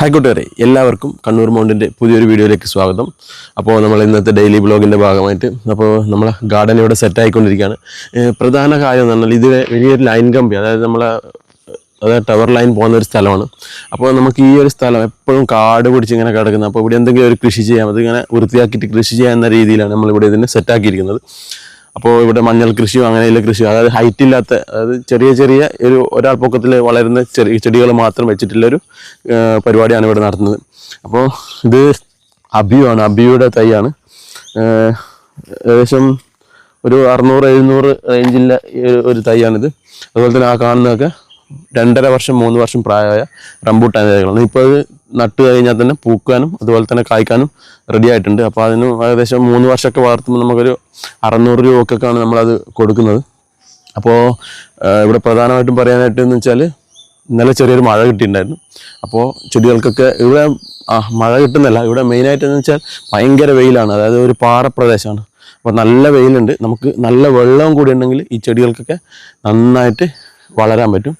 Hi കൂട്ടുകാരെ എല്ലാവർക്കും കണ്ണൂർ മൗണ്ടിന്റെ പുതിയൊരു വീഡിയോയിലേക്ക് സ്വാഗതം. അപ്പോൾ നമ്മൾ ഇന്നത്തെ ഡെയിലി ബ്ലോഗിന്റെ ഭാഗമായിട്ട് അപ്പോൾ നമ്മളെ ഗാർഡൻ ഇവിടെ സെറ്റ് ആയിക്കൊണ്ടിരിക്കുകയാണ്. പ്രധാന കാര്യം എന്ന് പറഞ്ഞാൽ ഇത് വലിയൊരു ലൈൻ കമ്പി അതായത് നമ്മളെ അതായത് ടവർ ലൈൻ പോകുന്ന ഒരു സ്ഥലമാണ്. അപ്പോൾ നമുക്ക് ഈ ഒരു സ്ഥലം എപ്പോഴും കാട് പിടിച്ച് ഇങ്ങനെ കിടക്കുന്നത്. അപ്പോൾ ഇവിടെ എന്തെങ്കിലും ഒരു കൃഷി ചെയ്യാം അതിങ്ങനെ വൃത്തിയാക്കിയിട്ട് കൃഷി ചെയ്യാൻ എന്ന രീതിയിലാണ് നമ്മളിവിടെ ഇതിനെ സെറ്റാക്കിയിരിക്കുന്നത് അപ്പോൾ ഇവിടെ മഞ്ഞൾ കൃഷിയോ അങ്ങനെയുള്ള കൃഷിയോ അതായത് ഹൈറ്റ് ഇല്ലാത്ത അതായത് ചെറിയ ചെറിയ ഒരു ഒരാൾ പൊക്കത്തിൽ വളരുന്ന ചെറിയ ചെടികൾ മാത്രം വെച്ചിട്ടുള്ളൊരു പരിപാടിയാണ് ഇവിടെ നടത്തുന്നത്. അപ്പോൾ ഇത് അബിയുമാണ് അബിയുടെ തൈയാണ്. ഏകദേശം ഒരു അറുന്നൂറ് എഴുന്നൂറ് റേഞ്ചിലെ ഒരു തൈയാണിത്. അതുപോലെ തന്നെ ആ കാണുന്നതൊക്കെ രണ്ടര വർഷം മൂന്ന് വർഷം പ്രായമായ റംബൂട്ടാൻ തൈകളാണ്. ഇപ്പോൾ അത് നട്ട് കഴിഞ്ഞാൽ തന്നെ പൂക്കാനും അതുപോലെ തന്നെ കായ്ക്കാനും റെഡി ആയിട്ടുണ്ട്. അപ്പോൾ അതിന് ഏകദേശം മൂന്ന് വർഷമൊക്കെ വളർത്തുമ്പോൾ നമുക്കൊരു അറുന്നൂറ് രൂപക്കൊക്കെയാണ് നമ്മളത് കൊടുക്കുന്നത്. അപ്പോൾ ഇവിടെ പ്രധാനമായിട്ടും പറയാനായിട്ട് എന്ന് വെച്ചാൽ ഇന്നലെ ചെറിയൊരു മഴ കിട്ടിയിട്ടുണ്ടായിരുന്നു. അപ്പോൾ ചെടികൾക്കൊക്കെ ഇവിടെ ആ മഴ കിട്ടുന്നില്ല. ഇവിടെ മെയിനായിട്ട് എന്ന് വെച്ചാൽ ഭയങ്കര വെയിലാണ്. അതായത് ഒരു പാറപ്രദേശമാണ്. അപ്പോൾ നല്ല വെയിലുണ്ട്. നമുക്ക് നല്ല വെള്ളവും കൂടി ഉണ്ടെങ്കിൽ ഈ ചെടികൾക്കൊക്കെ നന്നായിട്ട് വളരാൻ പറ്റും.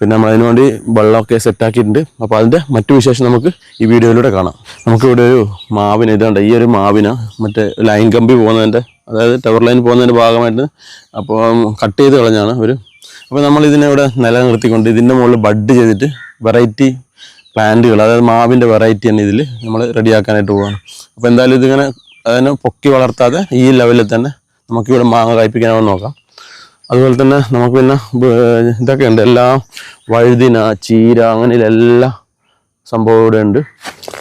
പിന്നെ നമ്മൾ അതിനുവേണ്ടി വെള്ളമൊക്കെ സെറ്റാക്കിയിട്ടുണ്ട് അപ്പോൾ അതിന്റെ മറ്റു വിശേഷം നമുക്ക് ഈ വീഡിയോയിലൂടെ കാണാം. നമുക്കിവിടെ ഒരു മാവിന് ഇതുണ്ട്. ഈ ഒരു മാവിന് മറ്റേ ലൈൻ കമ്പി പോകുന്നതിന്റെ അതായത് ടവർ ലൈൻ പോകുന്നതിന്റെ ഭാഗമായിട്ട് അപ്പോൾ കട്ട് ചെയ്ത് കളഞ്ഞാണ് ഒരു അപ്പോൾ നമ്മൾ ഇതിനെ ഇവിടെ നിലനിർത്തിക്കൊണ്ട് ഇതിന്റെ മുകളിൽ ബഡ് ചെയ്തിട്ട് വെറൈറ്റി പ്ലാന്റുകൾ അതായത് മാവിന്റെ വെറൈറ്റി തന്നെ ഇതിൽ നമ്മൾ റെഡിയാക്കാനായിട്ട് പോവുകയാണ് അപ്പോൾ എന്തായാലും ഇതിങ്ങനെ അതിനെ പൊക്കി വളർത്താതെ ഈ ലെവലിൽ തന്നെ നമുക്കിവിടെ മാങ്ങ കായ്പ്പിക്കാനാണെന്ന് നോക്കാം. അതുപോലെ തന്നെ നമുക്ക് പിന്നെ ഇതൊക്കെ ഉണ്ട്. എല്ലാം വഴുതിന ചീര അങ്ങനെ എല്ലാ സംഭവം ഇവിടെ ഉണ്ട്.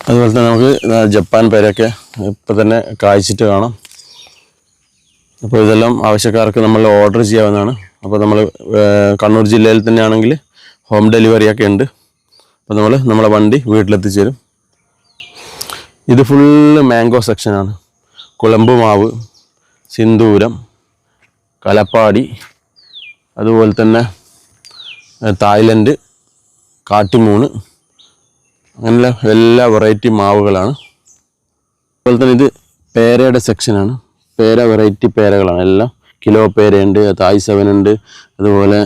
അതുപോലെ തന്നെ നമുക്ക് ജപ്പാൻ പേരൊക്കെ ഇപ്പം തന്നെ കായ്ച്ചിട്ട് കാണാം. അപ്പോൾ ഇതെല്ലാം ആവശ്യക്കാർക്ക് നമ്മൾ ഓർഡർ ചെയ്യാവുന്നതാണ്. അപ്പോൾ നമ്മൾ കണ്ണൂർ ജില്ലയിൽ തന്നെയാണെങ്കിൽ ഹോം ഡെലിവറി ഒക്കെ ഉണ്ട്. അപ്പോൾ നമ്മൾ നമ്മളെ വണ്ടി വീട്ടിലെത്തിച്ചു തരും ഇത് ഫുള്ള് മാംഗോ സെക്ഷനാണ് കുളമ്പ് മാവ് സിന്ദൂരം കലപ്പാടി അതുപോലെ തന്നെ തായ്ലൻഡ് കാട്ടുമൂണ് അങ്ങനെയുള്ള എല്ലാ വെറൈറ്റി മാവുകളാണ്. അതുപോലെ തന്നെ ഇത് പേരയുടെ സെക്ഷനാണ് പേര വെറൈറ്റി പേരകളാണ്. എല്ലാം കിലോ പേരയുണ്ട് തായ് സെവൻ ഉണ്ട്. അതുപോലെ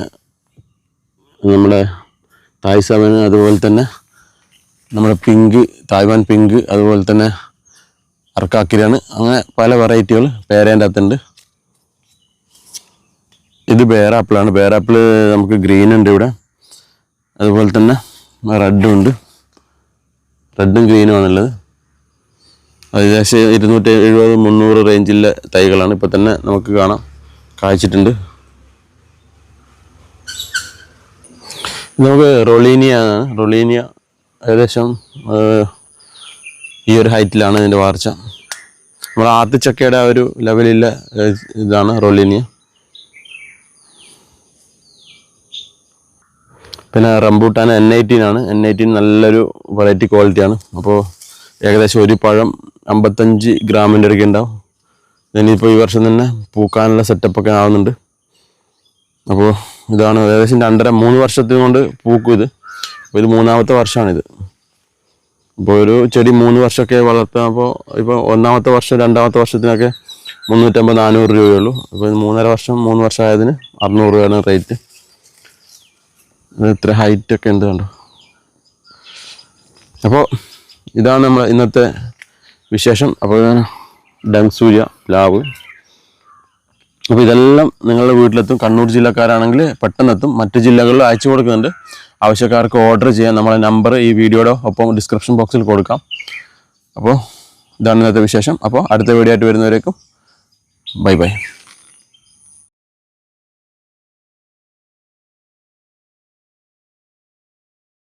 നമ്മുടെ തായ് സെവൻ അതുപോലെ തന്നെ നമ്മുടെ പിങ്ക് തായ്വാൻ പിങ്ക് അതുപോലെ തന്നെ അർക്കാക്കിരാണ്. അങ്ങനെ പല വെറൈറ്റികൾ പേരേന്റെ അകത്തുണ്ട്. ഇത് ബേറാപ്പിളാണ് ബേറാപ്പിൾ നമുക്ക് ഗ്രീൻ ഉണ്ട് ഇവിടെ. അതുപോലെ തന്നെ റെഡും ഉണ്ട്. റെഡും ഗ്രീനും ആണുള്ളത്. ഏകദേശം ഇരുന്നൂറ്റി എഴുപത് മുന്നൂറ് റേഞ്ചിലെ തൈകളാണ്. ഇപ്പം തന്നെ നമുക്ക് കാണാം. കായ്ച്ചിട്ടുണ്ട്. നമുക്ക് റൊളീനിയ ആണ്. റൊളീനിയ ഏകദേശം ഈ ഒരു ഹൈറ്റിലാണ് ഇതിന്റെ വാർച്ച നമ്മൾ ആത്തിച്ചക്കയുടെ ആ ഒരു ലെവലിലെ ഇതാണ് റൊളീനിയ. പിന്നെ റംബൂട്ടാൻ എൻ എയ്റ്റീൻ ആണ്. എൻ എയ്റ്റീൻ നല്ലൊരു വെറൈറ്റി ക്വാളിറ്റിയാണ് അപ്പോൾ ഏകദേശം ഒരു പഴം അമ്പത്തഞ്ച് ഗ്രാമിന്റെ അടുക്കെ ഉണ്ടാവും. ഇനിയിപ്പോൾ ഈ വർഷം തന്നെ പൂക്കാനുള്ള സെറ്റപ്പൊക്കെ ആവുന്നുണ്ട്. അപ്പോൾ ഇതാണ് ഏകദേശം രണ്ടര മൂന്ന് വർഷത്തിന് കൊണ്ട് പൂക്കും ഇത്. അപ്പോൾ ഇത് മൂന്നാമത്തെ വർഷമാണിത് അപ്പോൾ ഒരു ചെടി മൂന്ന് വർഷമൊക്കെ വളർത്തുമ്പോൾ ഇപ്പോൾ ഒന്നാമത്തെ വർഷം രണ്ടാമത്തെ വർഷത്തിനൊക്കെ മുന്നൂറ്റമ്പത് നാനൂറ് രൂപയുള്ളൂ അപ്പോൾ മൂന്നര വർഷം മൂന്ന് വർഷം ആയതിന് അറുന്നൂറ് രൂപയാണ് റേറ്റ് ഇത്ര ഹൈറ്റ് ഒക്കെ ഉണ്ട് കണ്ടോ? അപ്പോൾ ഇതാണ് നമ്മൾ ഇന്നത്തെ വിശേഷം. അപ്പോൾ ഡങ് സൂര്യ ലാവ്. അപ്പോൾ ഇതെല്ലാം നിങ്ങളുടെ വീട്ടിലെത്തും. കണ്ണൂർ ജില്ലക്കാരാണെങ്കിൽ പെട്ടെന്നെത്തും. മറ്റ് ജില്ലകളിൽ അയച്ചു കൊടുക്കുന്നുണ്ട്. ആവശ്യക്കാർക്ക് ഓർഡർ ചെയ്യാൻ നമ്മളെ നമ്പർ ഈ വീഡിയോയുടെ ഒപ്പം ഡിസ്ക്രിപ്ഷൻ ബോക്സിൽ കൊടുക്കാം. അപ്പോൾ ഇതാണ് ഇന്നത്തെ വിശേഷം. അപ്പോൾ അടുത്ത വീഡിയോ ആയിട്ട് വരുന്നവരേക്കും ബൈ ബൈ.